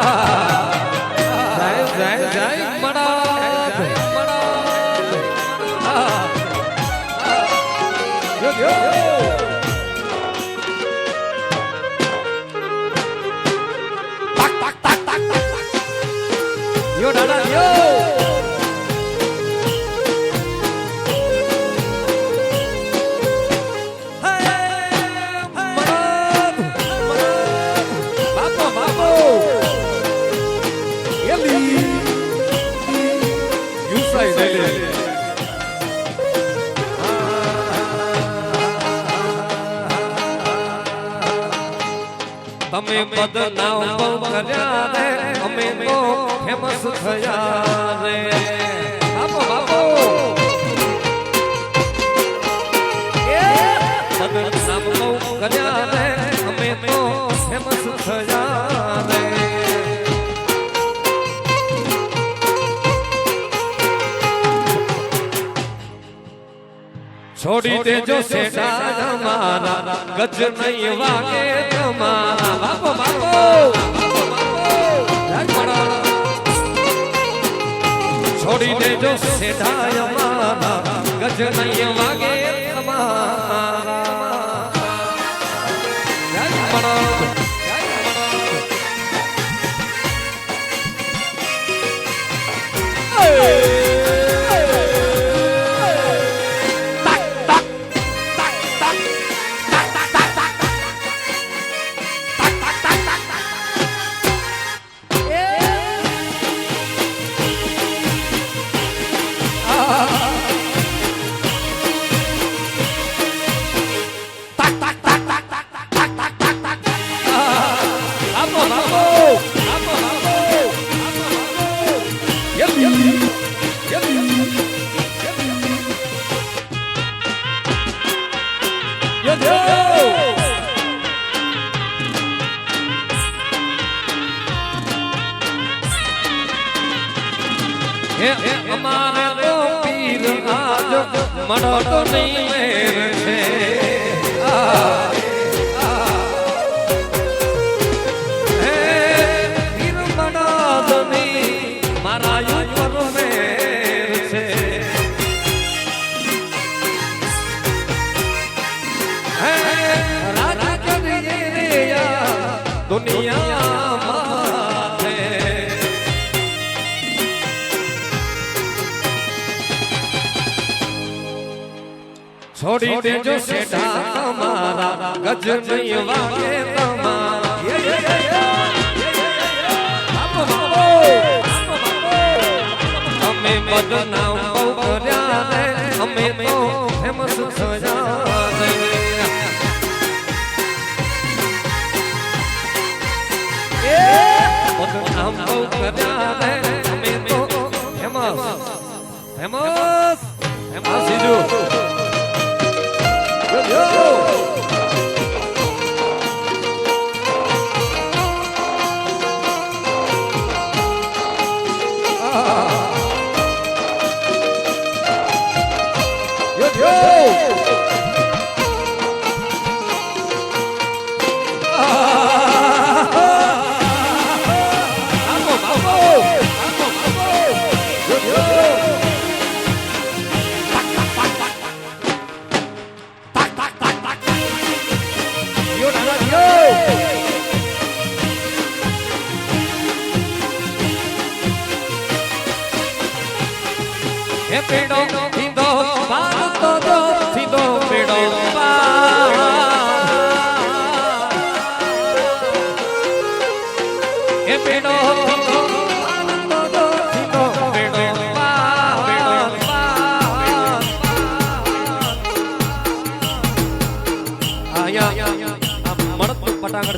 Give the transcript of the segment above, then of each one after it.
Ah. Daily તમે બદનામ બહુ કર્યા રે અમે તો ફેમસ થયા રે. છોડી દેજો સેટા મારા. ગજ નહીં વાગે તમારા. બાપો બાપો. છોડી દેજો સેઠા મારા. ગજ નહીં વાગે તમારા. જય અમારે આજ મનો તો નહીં મેર છે આ છોડી દેજો શેઠા તમારા ગજ નહીં વાગે તમારા. અમે બદનામ બહુ કર્યા રે અમે તો ફેમસ થયા બદનામ બહુ કર્યા રે અમે તો ફેમસ ફેમસ ફેમસ હે પેડો, સીધો પાર તો સીધો પેડો હે પેડો, સીધો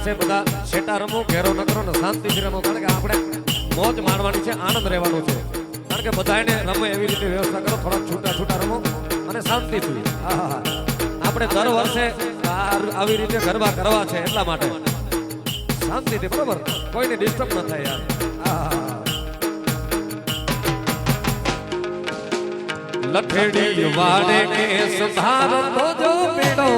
છે બધા. શેટા રમો, ઘેરો નકરો ને શાંતિથી રમો. કારણ કે આપણે મોજ માણવાની છે, આનંદ રહેવાનો છે. કારણ કે બધાને રમે એવી રીતે વ્યવસ્થા કરો થોડા છૂટા છૂટા રમો અને શાંતિથી આપણે દર વર્ષે આવી રીતે ગરબા કરવા છે એટલા માટે. શાંતિથી, બરોબર? કોઈને ડિસ્ટર્બ ન થાય યાર. લઠેડી વાડે કે સુધાર જો પીડો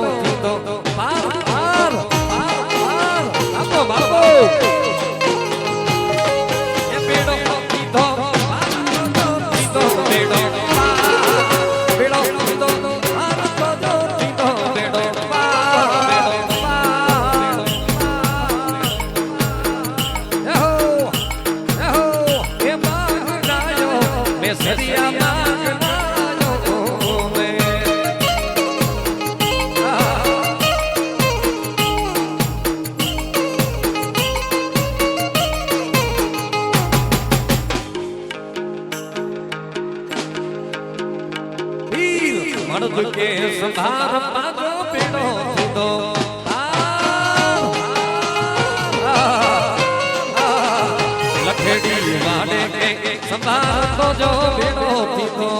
કે સંભાર પાજો પેડો પીડો લખેડી વાડે કે સંભાર પાજો પેડો પીડો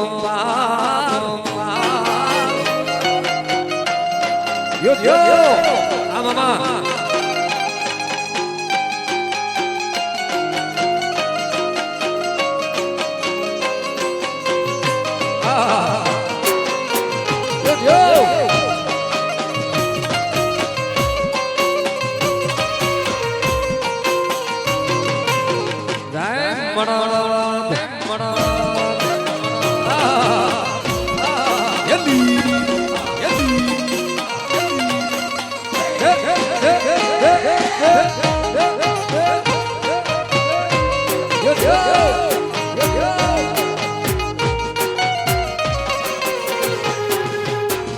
યો યો આ મામા જય